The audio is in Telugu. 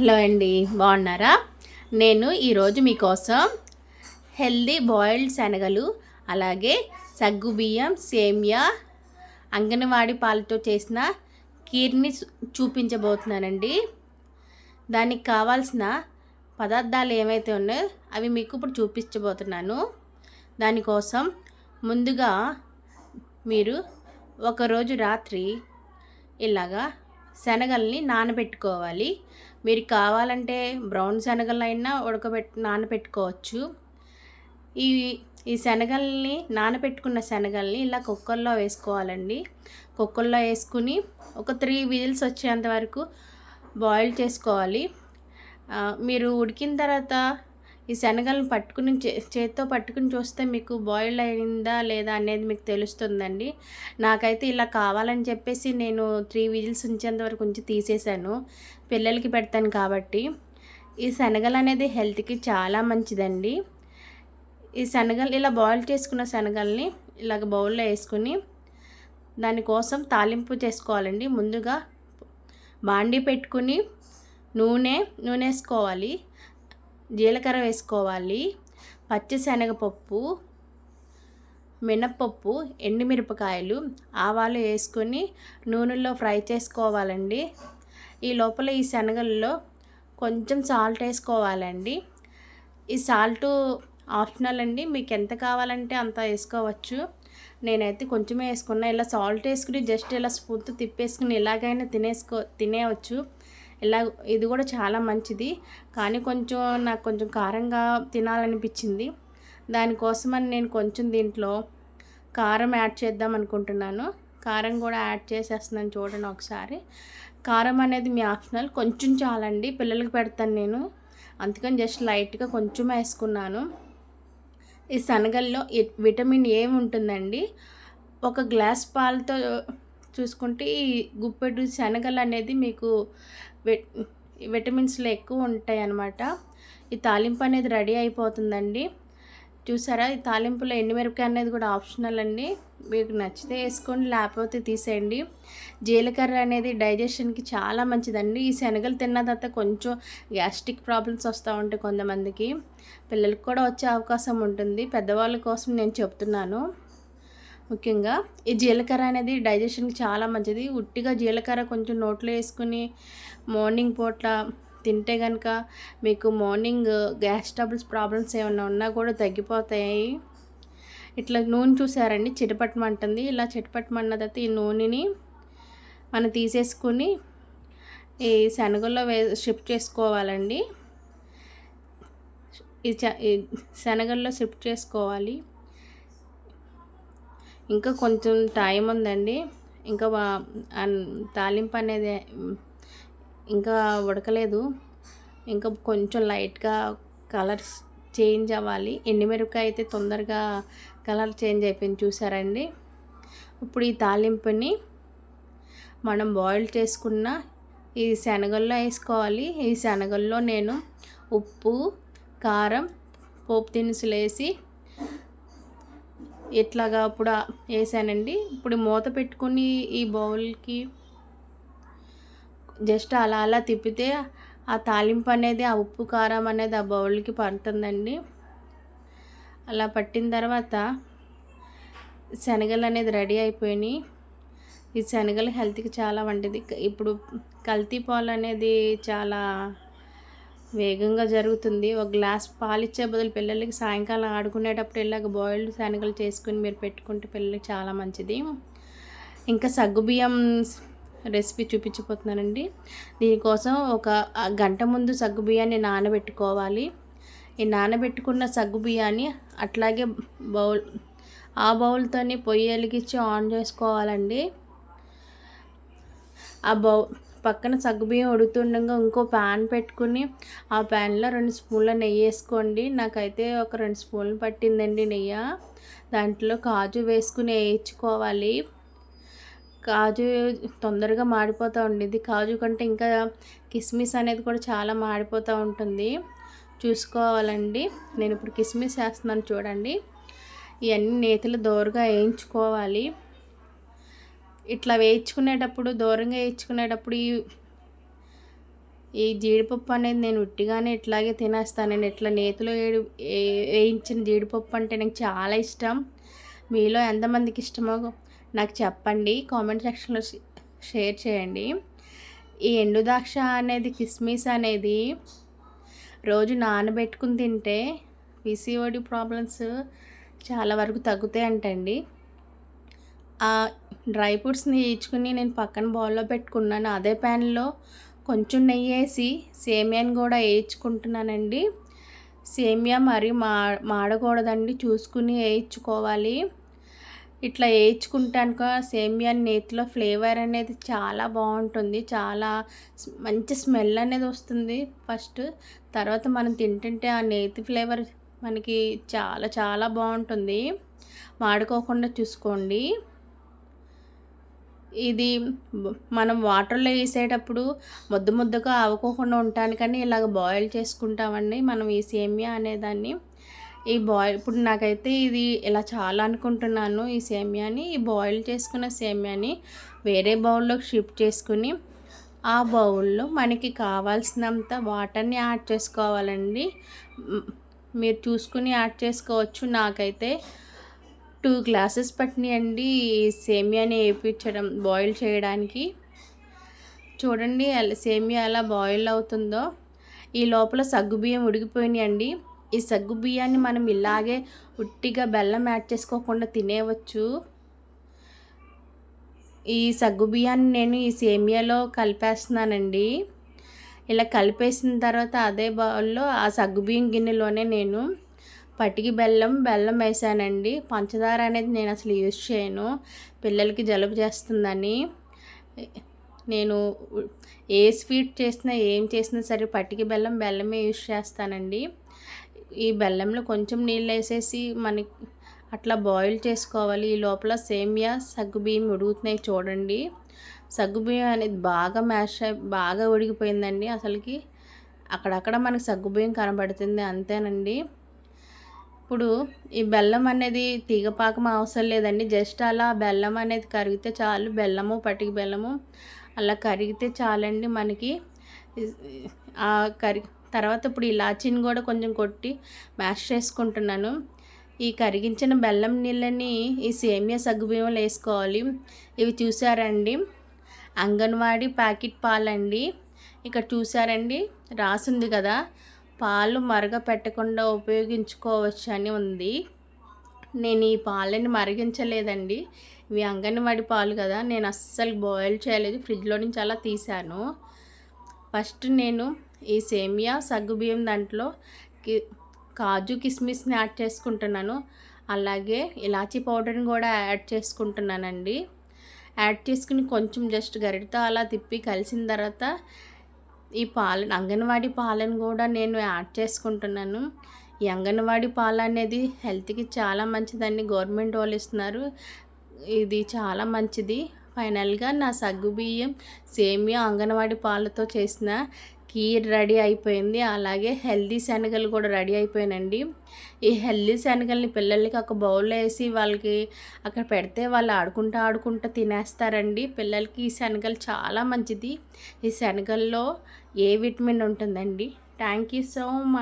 హలో అండి బాగున్నారా? నేను ఈరోజు మీకోసం హెల్దీ బాయిల్డ్ శనగలు అలాగే సగ్గు బియ్యం సేమియా అంగన్వాడి పాలతో చేసిన కీర్ని చూపించబోతున్నానండి. దానికి కావాల్సిన పదార్థాలు ఏవైతే ఉన్నాయో అవి మీకు ఇప్పుడు చూపించబోతున్నాను. దానికోసం ముందుగా మీరు ఒకరోజు రాత్రి ఇలాగా శనగల్ని నానబెట్టుకోవాలి. మీరు కావాలంటే బ్రౌన్ శనగలైనా ఉడకబెట్ నానబెట్టుకోవచ్చు. ఈ ఈ శనగల్ని నానబెట్టుకున్న శనగల్ని ఇలా కుక్కర్లో వేసుకోవాలండి. కుక్కర్లో వేసుకుని ఒక త్రీ విజిల్స్ వచ్చేంత వరకు బాయిల్ చేసుకోవాలి. మీరు ఉడికిన తర్వాత ఈ శనగలను పట్టుకుని చే చేత్తో పట్టుకుని చూస్తే మీకు బాయిల్ అయిందా లేదా అనేది మీకు తెలుస్తుందండి. నాకైతే ఇలా కావాలని చెప్పేసి నేను త్రీ విజిల్స్ ఉంచేంత వరకు ఉంచి తీసేసాను పిల్లలకి పెడతాను కాబట్టి ఈ శనగలు అనేది హెల్త్కి చాలా మంచిదండి. ఈ శనగలు ఇలా బాయిల్ చేసుకున్న శనగల్ని ఇలాగ బౌల్లో వేసుకుని దానికోసం తాలింపు చేసుకోవాలండి. ముందుగా బాండి పెట్టుకుని నూనె నూనె వేసుకోవాలి. జీలకర్ర వేసుకోవాలి. పచ్చిశనగపప్పు మినప్పప్పు ఎండుమిరపకాయలు ఆవాలు వేసుకొని నూనెలో ఫ్రై చేసుకోవాలండి. ఈ లోపల ఈ శనగల్లో కొంచెం సాల్ట్ వేసుకోవాలండి. ఈ సాల్ట్ ఆప్షనల్ అండి. మీకు ఎంత కావాలంటే అంత వేసుకోవచ్చు. నేనైతే కొంచెమే వేసుకున్నా. ఇలా సాల్ట్ వేసుకుని జస్ట్ ఇలా స్పూన్తో తిప్పేసుకుని ఎలాగైనా తినేసుకో తినేయవచ్చు ఇలా ఇది కూడా చాలా మంచిది. కానీ కొంచెం నాకు కొంచెం కారంగా తినాలనిపించింది. దానికోసమని నేను కొంచెం దీంట్లో కారం యాడ్ చేద్దాం అనుకుంటున్నాను. కారం కూడా యాడ్ చేసేస్తున్నాను చూడండి ఒకసారి. కారం అనేది మీ ఆప్షనల్. కొంచెం చాలండి. పిల్లలకి పెడతాను నేను. అందుకని జస్ట్ లైట్గా కొంచెం వేసుకున్నాను. ఈ శనగల్లో విటమిన్ ఏ ఉంటుందండి? ఒక గ్లాస్ పాలతో చూసుకుంటే ఈ గుప్పెడు శనగలు అనేది మీకు విటమిన్స్లో ఎక్కువ ఉంటాయి అన్నమాట ఈ తాలింపు అనేది రెడీ అయిపోతుందండి. చూసారా? ఈ తాలింపులో ఎండుమిరపకాయ అనేది కూడా ఆప్షనల్ అండి. మీకు నచ్చితే వేసుకోండి లేకపోతే తీసేయండి. జీలకర్ర అనేది డైజెషన్కి చాలా మంచిదండి. ఈ శనగలు తిన్న తర్వాత కొంచెం గ్యాస్ట్రిక్ ప్రాబ్లమ్స్ వస్తూ ఉంటాయి కొంతమందికి. పిల్లలకు కూడా వచ్చే అవకాశం ఉంటుంది. పెద్దవాళ్ళ కోసం నేను చెప్తున్నాను. ముఖ్యంగా ఈ జీలకర్ర అనేది డైజెషన్కి చాలా మంచిది. ఉట్టిగా జీలకర్ర కొంచెం నోట్లో వేసుకుని మార్నింగ్ పూట తింటే కనుక మీకు మార్నింగ్ గ్యాస్ ట్రబుల్స్ ప్రాబ్లమ్స్ ఏమైనా ఉన్నా కూడా తగ్గిపోతాయి. ఇట్లా నూనె చూసారండి చిటపట్టమంటుంది ఇలా చిటపట్టమన్న తర్వాత ఈ నూనెని మనం తీసేసుకుని ఈ శనగల్లో వే షిఫ్ట్ చేసుకోవాలండి. ఈ చ ఈ శనగల్లో షిఫ్ట్ చేసుకోవాలి. ఇంకా కొంచెం టైం ఉందండి. ఇంకా తాలింపు అనేది ఇంకా ఉడకలేదు. ఇంకా కొంచెం లైట్గా కలర్స్ చేంజ్ అవ్వాలి. ఎండుమిరపకాయ అయితే తొందరగా కలర్ చేంజ్ అయిపోయింది చూసారండి. ఇప్పుడు ఈ తాలింపుని మనం బాయిల్ చేసుకున్న ఈ శనగల్లో వేసుకోవాలి. ఈ శనగల్లో నేను ఉప్పు కారం పోపు దినుసులు వేసి ఇట్లాగా ఇప్పుడు వేసానండి. ఇప్పుడు మూత పెట్టుకుని ఈ బౌల్కి జస్ట్ అలా అలా తిప్పితే ఆ తాలింపు అనేది ఆ ఉప్పు కారం అనేది ఆ బౌల్కి పడుతుందండి. అలా పట్టిన తర్వాత శనగలు అనేది రెడీ అయిపోయినాయి. ఈ శనగలు హెల్త్కి చాలా వంటిది. ఇప్పుడు కల్తీ పాలు అనేది చాలా వేగంగా జరుగుతుంది. ఒక గ్లాస్ పాలు ఇచ్చే బదులు పిల్లలకి సాయంకాలం ఆడుకునేటప్పుడు ఇలాగ బాయిల్డ్ శనగలు చేసుకుని మీరు పెట్టుకుంటే పిల్లలకి చాలా మంచిది. ఇంకా సగ్గుబియ్యం రెసిపీ చూపించిపోతున్నానండి. దీనికోసం ఒక గంట ముందు సగ్గు బియ్యాన్ని నానబెట్టుకోవాలి. ఈ నానబెట్టుకున్న సగ్గు బియ్యాన్ని అట్లాగే బౌల్ ఆ బౌల్తోని పొయ్యి వెలిగించి ఆన్ చేసుకోవాలండి. ఆ బౌ పక్కన సగ్గుబియ్యం ఉడుతుండగా ఇంకో ప్యాన్ పెట్టుకుని ఆ ప్యాన్లో రెండు స్పూన్ల నెయ్యి వేసుకోండి. నాకైతే ఒక రెండు స్పూన్లు పట్టిందండి నెయ్యి. దాంట్లో కాజు వేసుకుని వేయించుకోవాలి. కాజు తొందరగా మాడిపోతూ ఉండేది కాజు కంటే ఇంకా కిస్మిస్ అనేది కూడా చాలా మాడిపోతూ ఉంటుంది. చూసుకోవాలండి. నేను ఇప్పుడు కిస్మిస్ వేస్తున్నాను చూడండి. ఇవన్నీ నేతలు దూరంగా వేయించుకోవాలి. ఇట్లా వేయించుకునేటప్పుడు దూరంగా వేయించుకునేటప్పుడు ఈ ఈ జీడిపప్పు అనేది నేను ఉట్టిగానే ఇట్లాగే తినేస్తానండి ఇట్లా నేతిలో వేడి వేయించిన జీడిపప్పు అంటే నాకు చాలా ఇష్టం. మీలో ఎంతమందికి ఇష్టమో నాకు చెప్పండి కామెంట్ సెక్షన్లో షేర్ చేయండి. ఈ ఎండు ద్రాక్ష అనేది కిస్మిస్ అనేది రోజు నానబెట్టుకుని తింటే పీసీఓడి ప్రాబ్లమ్స్ చాలా వరకు తగ్గుతాయి అంటండి ఆ డ్రై ఫ్రూట్స్ని ఇచ్చుకుని నేను పక్కన బౌల్లో పెట్టుకున్నాను. అదే ప్యాన్లో కొంచెం నెయ్యి వేసి సేమియాని కూడా వేయించుకుంటున్నానండి. సేమియా మరి మా మాడకూడదండి. చూసుకుని వేయించుకోవాలి. ఇట్లా వేయించుకుంటానుక సేమియా నేతిలో ఫ్లేవర్ అనేది చాలా బాగుంటుంది. చాలా మంచి స్మెల్ అనేది వస్తుంది ఫస్ట్. తర్వాత మనం తింటుంటే ఆ నేతి ఫ్లేవర్ మనకి చాలా చాలా బాగుంటుంది. వాడుకోకుండా చూసుకోండి. ఇది మనం వాటర్లో వేసేటప్పుడు ముద్ద ముద్దగా అవ్వకోకుండా ఉంటానికని ఇలాగ బాయిల్ చేసుకుంటామండి మనం ఈ సేమియా అనేదాన్ని ఈ బాయిల్ ఇప్పుడు నాకైతే ఇది ఇలా చాలా అనుకుంటున్నాను ఈ సేమియాని ఈ బాయిల్ చేసుకున్న సేమియాని వేరే బౌల్లోకి షిఫ్ట్ చేసుకుని ఆ బౌల్లో మనకి కావాల్సినంత వాటర్ని యాడ్ చేసుకోవాలండి. మీరు చూసుకుని యాడ్ చేసుకోవచ్చు. నాకైతే టూ గ్లాసెస్ పట్టినాయండి సేమియాని వేయించడం బాయిల్ చేయడానికి. చూడండి సేమియా ఎలా బాయిల్ అవుతుందో. ఈ లోపల సగ్గుబియ్యం ఉడికిపోయినాయండి. ఈ సగ్గు బియ్యాన్ని మనం ఇలాగే ఉట్టిగా బెల్లం యాడ్ చేసుకోకుండా తినేవచ్చు. ఈ సగ్గు బియ్యాన్ని నేను ఈ సేమియాలో కలిపేస్తున్నానండి. ఇలా కలిపేసిన తర్వాత అదే బౌల్లో ఆ సగ్గుబియ్యం గిన్నెలోనే నేను పటికి బెల్లం బెల్లం వేసానండి. పంచదార అనేది నేను అసలు యూజ్ చేయను. పిల్లలకి జలుబు చేస్తుందని. నేను ఏ స్వీట్ చేసినా ఏం చేసినా సరే పటికి బెల్లం బెల్లమే యూజ్ చేస్తానండి. ఈ బెల్లంలో కొంచెం నీళ్ళు వేసేసి మనకి అట్లా బాయిల్ చేసుకోవాలి. ఈ లోపల సేమియా సగ్గుబియ్యం ఉడుగుతున్నాయి చూడండి. సగ్గుబియ్యం అనేది బాగా మ్యాష్ బాగా ఉడికిపోయిందండి. అసలుకి అక్కడక్కడ మనకి సగ్గుబియ్యం కనబడుతుంది. అంతేనండి. ఇప్పుడు ఈ బెల్లం అనేది తీగపాకం అవసరం లేదండి. జస్ట్ అలా బెల్లం అనేది కరిగితే చాలు. బెల్లము పటికి బెల్లము అలా కరిగితే చాలండి మనకి. ఆ కరి తర్వాత ఇప్పుడు ఇలాచీని కూడా కొంచెం కొట్టి మ్యాష్ చేసుకుంటున్నాను. ఈ కరిగించిన బెల్లం నీళ్ళని ఈ సేమియా సగ్గుబియ్యంలో వేసుకోవాలి. ఇవి చూసారండి? అంగన్వాడీ ప్యాకెట్ పాలండి. ఇక్కడ చూసారండి? రాసింది కదా. పాలు మరగ పెట్టకుండా ఉపయోగించుకోవచ్చు అని ఉంది. నేను ఈ పాలని మరిగించలేదండి. ఇవి అంగన్వాడి పాలు కదా. నేను అస్సలు బాయిల్ చేయలేదు. ఫ్రిడ్జ్లో నుంచి అలా తీసాను ఫస్ట్ నేను ఈ సేమియా సగ్గుబియ్యం దాంట్లో కి కాజు కిస్మిస్ని యాడ్ చేసుకుంటున్నాను. అలాగే ఇలాచీ పౌడర్ని కూడా యాడ్ చేసుకుంటున్నానండి. యాడ్ చేసుకుని కొంచెం జస్ట్ గరిటతో అలా తిప్పి కలిసిన తర్వాత ఈ పాలన అంగన్వాడీ పాలను కూడా నేను యాడ్ చేసుకుంటున్నాను. ఈ అంగన్వాడీ పాలు అనేది హెల్త్కి చాలా మంచిదండి. గవర్నమెంట్ వాళ్ళు ఇస్తున్నారు. ఇది చాలా మంచిది. ఫైనల్గా నా సగ్గు బియ్యం సేమియా అంగన్వాడీ పాలతో చేసిన కీర్ రెడీ అయిపోయింది. అలాగే హెల్దీ శనగలు కూడా రెడీ అయిపోయినండి. ఈ హెల్దీ శనగల్ని పిల్లలకి ఒక బౌల్లో వేసి వాళ్ళకి అక్కడ పెడితే వాళ్ళు ఆడుకుంటూ ఆడుకుంటూ తినేస్తారండి. పిల్లలకి ఈ శనగలు చాలా మంచిది. ఈ శనగల్లో ఏ విటమిన్ ఉంటుందండి? Thank you so much